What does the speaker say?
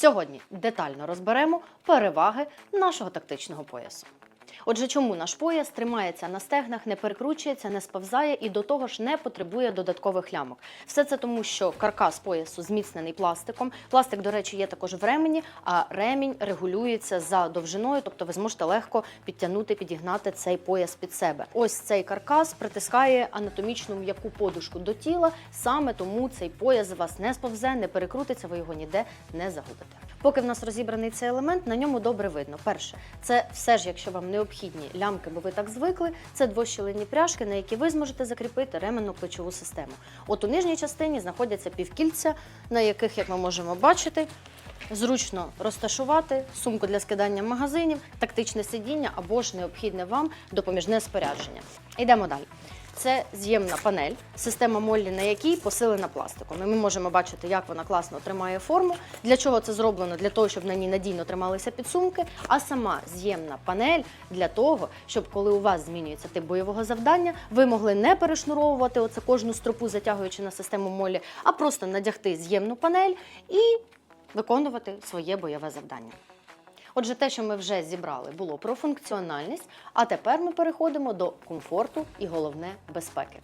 Сьогодні детально розберемо переваги нашого тактичного поясу. Отже, чому наш пояс тримається на стегнах, не перекручується, не сповзає і до того ж не потребує додаткових лямок. Все це тому, що каркас поясу зміцнений пластиком. Пластик, до речі, є також в ремені, а ремінь регулюється за довжиною, тобто ви зможете легко підтягнути, підігнати цей пояс під себе. Ось цей каркас притискає анатомічну м'яку подушку до тіла. Саме тому цей пояс вас не сповзе, не перекрутиться, ви його ніде не загубите. Поки в нас розібраний цей елемент, на ньому добре видно. Перше, це все ж, якщо вам необхідні лямки, бо ви так звикли, це двощілинні пряжки, на які ви зможете закріпити ременну плечову систему. От у нижній частині знаходяться півкільця, на яких, як ми можемо бачити, зручно розташувати сумку для скидання магазинів, тактичне сидіння або ж необхідне вам допоміжне спорядження. Йдемо далі. Це з'ємна панель, система Моллі, на якій посилена пластиком. І ми можемо бачити, як вона класно тримає форму. Для чого це зроблено? Для того, щоб на ній надійно трималися підсумки. А сама з'ємна панель для того, щоб коли у вас змінюється тип бойового завдання, ви могли не перешнуровувати оце кожну стропу, затягуючи на систему Моллі, а просто надягти з'ємну панель і виконувати своє бойове завдання. Отже, те, що ми вже зібрали, було про функціональність, а тепер ми переходимо до комфорту і головне безпеки.